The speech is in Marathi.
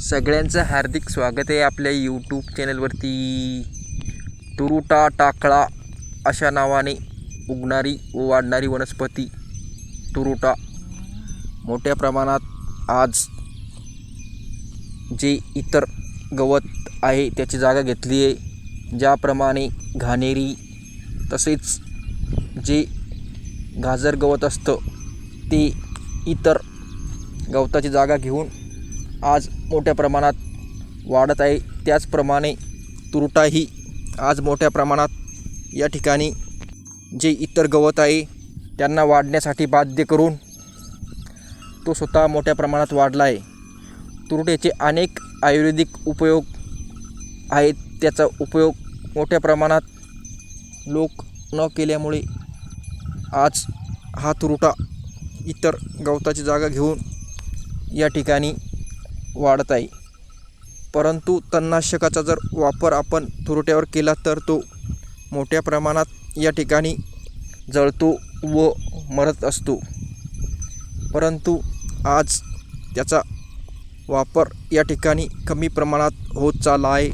सगळ्यांचं हार्दिक स्वागत आहे आपल्या यूट्यूब चॅनलवरती तुरुटा टाकळा अशा नावाने उगणारी व वाढणारी वनस्पती तुरुटा. मोठ्या प्रमाणात आज जे इतर गवत आहे त्याची जागा घेतली आहे. ज्याप्रमाणे घाणेरी तसेच जे गाजर गवत असतं ते इतर गवताची जागा घेऊन आज मोठ्या प्रमाणात वाढत आहे. त्याचप्रमाणे तुरटाही आज मोठ्या प्रमाणात या ठिकाणी जे इतर गवत आहे त्यांना वाढण्यासाठी बाध्य करून तो स्वतः मोठ्या प्रमाणात वाढला आहे. तुरट्याचे अनेक आयुर्वेदिक उपयोग आहेत. त्याचा उपयोग मोठ्या प्रमाणात लोक न केल्यामुळे आज हा तुरुटा इतर गवताची जागा घेऊन या ठिकाणी वाढत आहे परंतु तणनाशकाचा जर वापर आपण तुरट्यावर केला तर तो मोठ्या प्रमाणात या ठिकाणी जळतो व मरत असतो. परंतु आज त्याचा वापर या ठिकाणी कमी प्रमाणात होत चालला आहे.